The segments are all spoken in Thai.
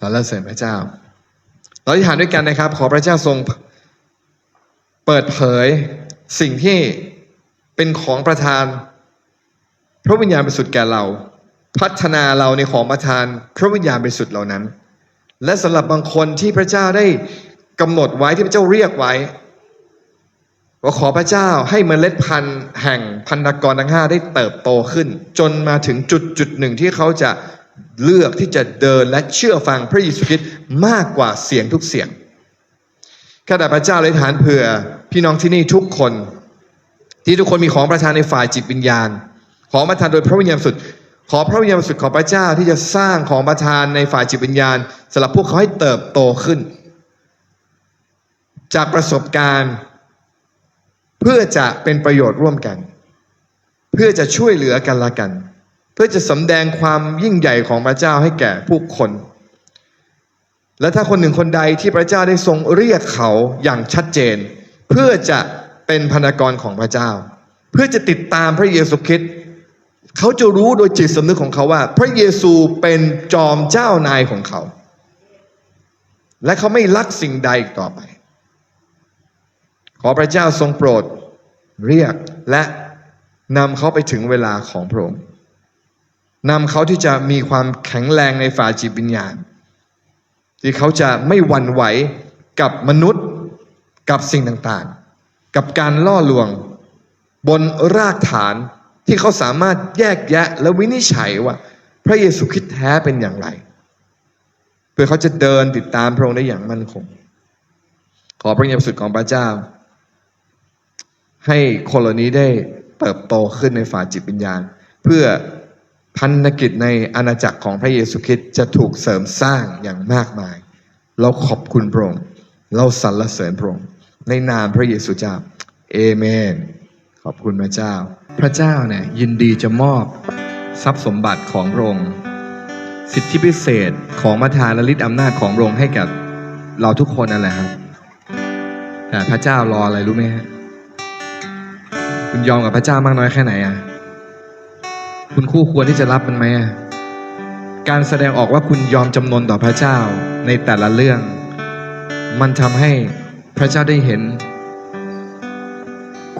สรรเสริญพระเจ้า เราอธิษฐานด้วยกันนะครับ ขอพระเจ้าทรงเปิดเผยสิ่งที่เป็นของประทาน พระวิญญาณบริสุทธิ์แก่เรา พัฒนาเราในของประทาน พระวิญญาณบริสุทธิ์เหล่านั้น และสำหรับบางคนที่พระเจ้าได้กำหนดไว้ที่พระเจ้าเรียกไว้ว่าขอพระเจ้าให้เมล็ดพันธุ์แห่งพันธกรทั้งห้าได้เติบโตขึ้น จนมาถึงจุดจุดหนึ่งที่เขาจะ เลือกที่จะเดินและเชื่อฟังพระเยซูคริสต์มากกว่าเสียงทุกเสียงข้าแต่พระเจ้าเลยฐานเผื่อ พี่น้องที่นี่ทุกคน ที่ทุกคนมีของประทานในฝ่ายจิตวิญญาณ ของประทานโดยพระวิญญาณสุด ขอพระวิญญาณสุดของพระเจ้าที่จะสร้างของประทานในฝ่ายจิตวิญญาณสำหรับพวกเขาให้เติบโตขึ้น จากประสบการณ์ เพื่อจะเป็นประโยชน์ร่วมกัน เพื่อจะช่วยเหลือกันละกัน พื่อจะสำแดงความยิ่งใหญ่ของพระเจ้าให้แก่ผู้คน และถ้าคนหนึ่งคนใดที่พระเจ้าได้ทรงเรียกเขาอย่างชัดเจน เพื่อจะเป็นพนากรของพระเจ้า เพื่อจะติดตามพระเยซูคริสต์เขาจะรู้โดยจิตสำนึกของเขาว่า พระเยซูเป็นจอมเจ้านายของเขา และเขาไม่รักสิ่งใดอีกต่อไป ขอพระเจ้าทรงโปรดเรียกและนำเขาไปถึงเวลาของพระองค์ นำเขาที่จะมีความแข็งแรงในฝ่าจิตวิญญาณ ที่เขาจะไม่หวั่นไหวกับมนุษย์กับสิ่งต่างๆ กับการล่อลวง บนรากฐานที่เขาสามารถแยกแยะและวินิจฉัยว่า พระเยซูคริสต์แท้เป็นอย่างไร เพื่อเขาจะเดินติดตามพระองค์ได้อย่างมั่นคง ขอพระเยซูสุดของพระเจ้า ให้คนเหล่านี้ได้เติบโตขึ้นในฝ่าจิตวิญญาณ เพื่อ พันธกิจในอาณาจักรของพระเยซูคริสต์จะถูกเสริมสร้างอย่างมากมาย เราขอบคุณพระองค์เราสรรเสริญพระองค์ในนามพระเยซูเจ้าเอเมน ขอบคุณพระเจ้า พระเจ้าเนี่ยยินดีจะมอบทรัพย์สมบัติของพระองค์สิทธิพิเศษของประทานและฤทธิอำนาจของพระองค์ให้กับเราทุกคนนั่นแหละครับแต่พระเจ้า รออะไรรู้ไหมฮะคุณยอมกับพระเจ้ามากน้อยแค่ไหนอะ คุณคู่ควรที่จะรับมันไหมการแสดงออกว่าคุณยอมจำนนต่อพระเจ้าในแต่ละเรื่อง มันทำให้พระเจ้าได้เห็น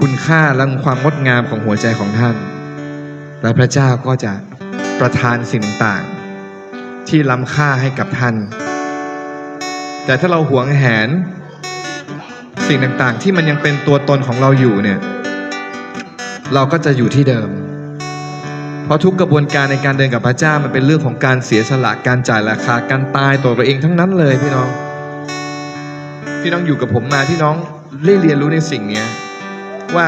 คุณค่าและความงดงามของหัวใจของท่าน และพระเจ้าก็จะประทานสิ่งต่างๆที่ล้ำค่าให้กับท่าน แต่ถ้าเราหวงแหน สิ่งต่างๆที่มันยังเป็นตัวตนของเราอยู่เนี่ย เราก็จะอยู่ที่เดิม ราะทุกกระบวนการในการเดินกับพระเจ้ามันเป็นเรื่องของการเสียสละการจ่ายราคาการตายตัวเราเองทั้งนั้นเลยพี่น้อง พี่น้องอยู่กับผมมาพี่น้องได้เรียนรู้ในสิ่งนี้ว่า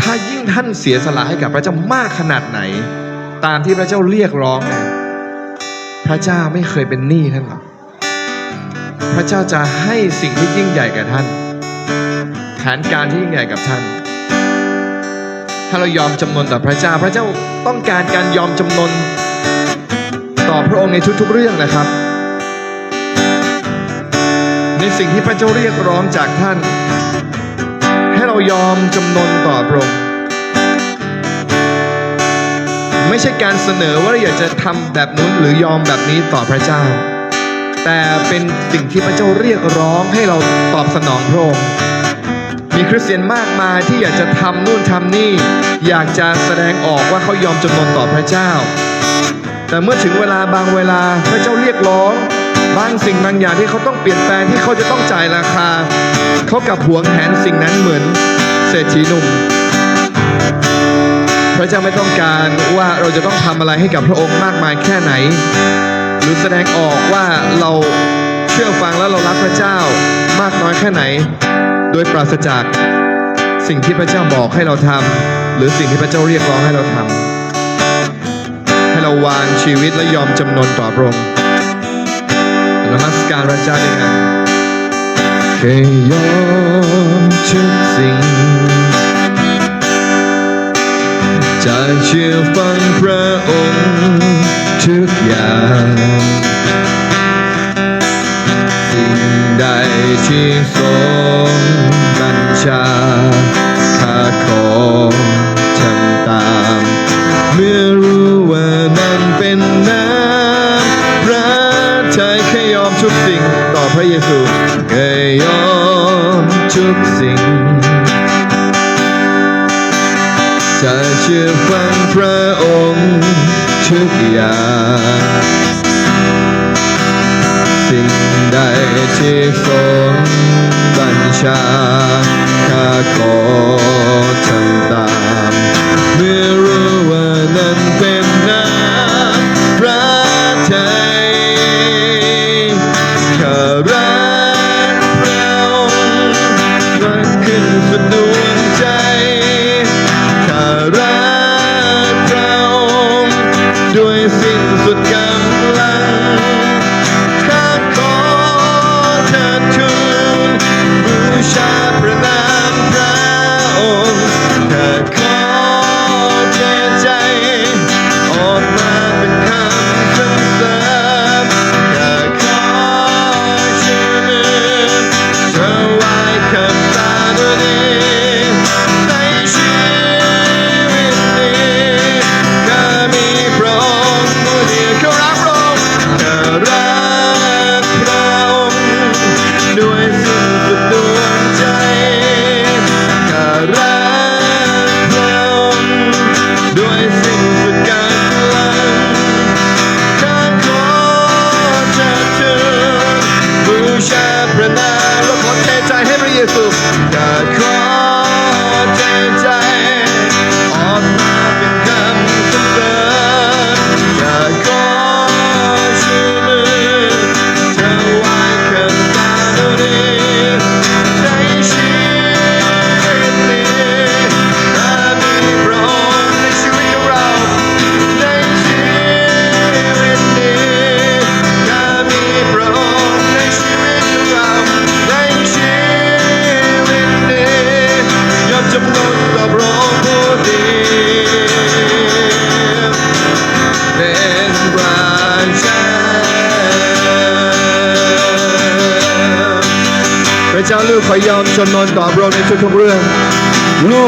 ถ้ายิ่งท่านเสียสละให้กับพระเจ้ามากขนาดไหน ตามที่พระเจ้าเรียกร้องเนี่ยพระเจ้าไม่เคยเป็นหนี้ท่านหรอกพระเจ้าจะให้สิ่งที่ยิ่งใหญ่กับท่าน แผนการที่ยิ่งใหญ่กับท่าน ถ้าเรายอมจำนนต่อพระเจ้า พระเจ้าต้องการการยอมจำนนต่อพระองค์ในทุกๆเรื่องนะครับ ในสิ่งที่พระเจ้าเรียกร้องจากท่าน ให้เรายอมจำนนต่อพระองค์ไม่ใช่การเสนอว่าเราอยากจะทำแบบนู้นหรือยอมแบบนี้ต่อพระเจ้า แต่เป็นสิ่งที่พระเจ้าเรียกร้องให้เราตอบสนองพระองค์ มีคริสเตียนมากมายที่อยากจะทำนู่นทำนี่ อยากจะแสดงออกว่าเขายอมจำนนต่อพระเจ้า แต่เมื่อถึงเวลาบางเวลาพระเจ้าเรียกร้องบางสิ่งบางอย่างที่เขาต้องเปลี่ยนแปลงที่เขาจะต้องจ่ายราคา เขากลับหวงแหนสิ่งนั้นเหมือนเศรษฐีหนุ่ม พระเจ้าไม่ต้องการว่าเราจะต้องทำอะไรให้กับพระองค์มากมายแค่ไหน หรือแสดงออกว่าเราเชื่อฟังแล้วเรารักพระเจ้ามากน้อยแค่ไหน โดยปราศจากสิ่งที่พระเจ้าบอกให้เราทำหรือสิ่งที่พระเจ้าเรียกร้องให้เราทำให้เราวางชีวิตและยอมจำนนต่อพระองค์นมัสการพระเจ้าด้วยกันแค่ยอมทุกสิ่งจะเชื่อฟังพระองค์ทุกอย่างสิ่งใดที่ ข้าขอทำตาม เมื่อรู้ว่านั่นเป็นน้ำพระทัยแค่ยอมทุกสิ่งต่อพระเยซูเคยยอมทุกสิ่งจะเชื่อฟังพระองค์ทุกอย่างสิ่งใดที่ทรงบัญชาข้าขอ ทำ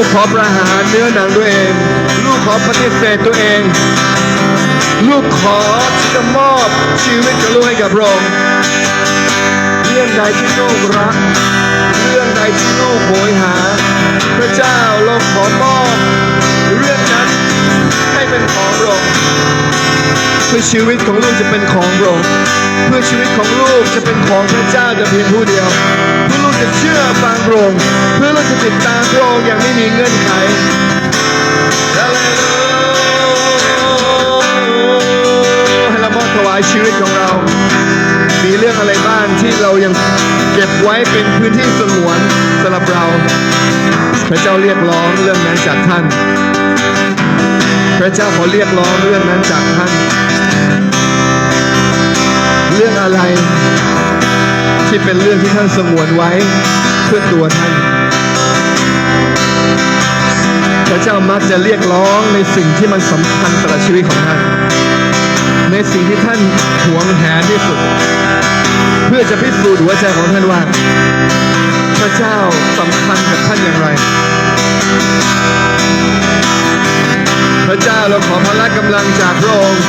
กขอประหารเนื้อหนังตัวเอง ลูกขอปฏิเสธตัวเอง ลูกขอที่จะมอบชีวิตกับลูกให้กับพระองค์เรื่องใดที่ลูกรัก เรื่องใดที่ลูกโหยหา พระเจ้าเราขอมอบเรื่องนั้นให้เป็นของพระองค์ พื่อชีวิตของลูกจะเป็นของพระองค์เพื่อชีวิตของลูกจะเป็นของพระเจ้าแต่เพียงผู้เดียว เพื่อลูกจะเชื่อฟังพระองค์เพื่อลูกจะติดตามพระองค์อย่างไม่มีเงื่อนไขให้เรามอบถวายชีวิตของเรา มีเรื่องอะไรบ้างที่เรายังเก็บไว้เป็นพื้นที่สงวนสำหรับเรา พระเจ้าเรียกร้องเรื่องนั้นจากท่าน พระเจ้าขอเรียกร้องเรื่องนั้นจากท่าน เรื่องอะไร ที่เป็นเรื่องที่ท่านสงวนไว้เพื่อตัวท่าน พระเจ้ามักจะเรียกร้องในสิ่งที่มันสำคัญต่อชีวิตของท่านใน สิ่งที่ท่านหวงแหนที่สุด เพื่อจะพิสูจน์หัวใจของท่านว่า พระเจ้าสำคัญกับท่านอย่างไร พระเจ้าเราขอพละกำลังจากพระองค์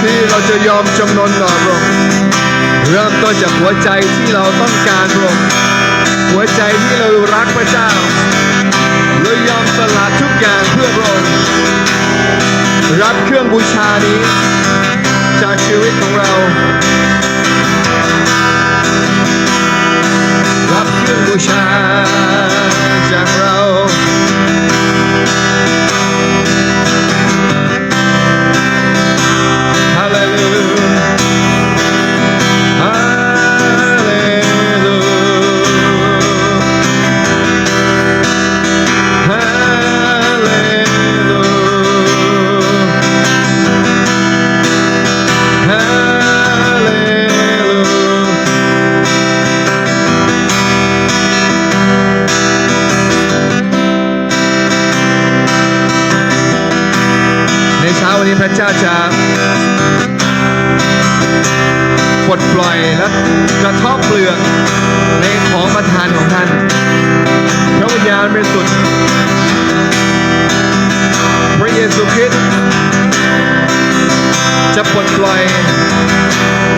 ที่เราจะยอมจำนนต่อพระองค์เริ่มต้นจากหัวใจที่เราต้องการพระองค์หัวใจที่เรารักพระเจ้าเรายอมสละทุกอย่างเพื่อพระองค์ รับเครื่องบูชานี้ จากชีวิตของเรา รับเครื่องบูชา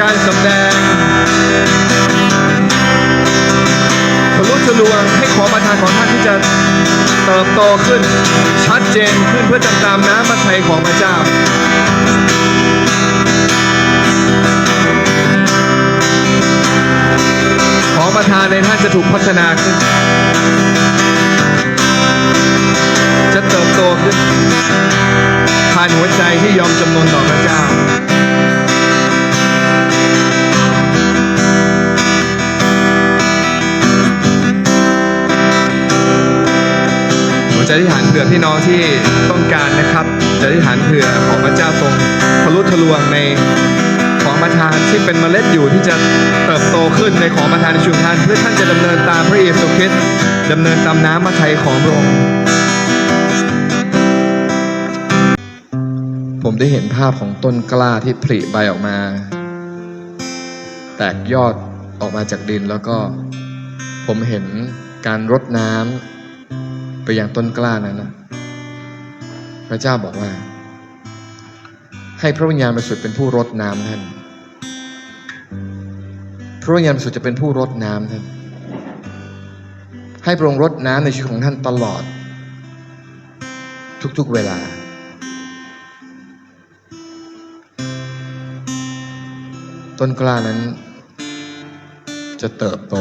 การสำแดงทะลุทะลวงให้ขอประทานของท่านที่จะเติบโตขึ้น ชัดเจนขึ้นเพื่อจำตามน้ำพระทัยของพระเจ้าของประทานในท่านจะถูกพัฒนาขึ้น จะเติบโตขึ้นผ่านหัวใจที่ยอมจำนนต่อพระเจ้า จะอธิษฐานเผื่อพี่น้องที่ต้องการนะครับ จะอธิษฐานเผื่อของพระเจ้าทรงทะลุทะลวงในของประทานที่เป็นเมล็ดอยู่ที่จะเติบโตขึ้นในของประทานในชุมชนเพื่อท่านจะดำเนินตามพระเยซูคริสต์ดำเนินตามน้ำพระทัยของพระองค์ผมได้เห็นภาพของต้นกล้าที่ผลิใบออกมา แตกยอดออกมาจากดินแล้วก็ผมเห็นการรดน้ำ ยังต้นกล้านั้นนะพระเจ้าบอกว่า ให้พระวิญญาณบริสุทธิ์เป็นผู้รดน้ำท่านพระวิญญาณบริสุทธิ์จะเป็นผู้รดน้ำท่านให้พระองค์รดน้ำในชีวิตของท่านตลอด ทุกๆเวลา ต้นกล้านั้น จะเติบโต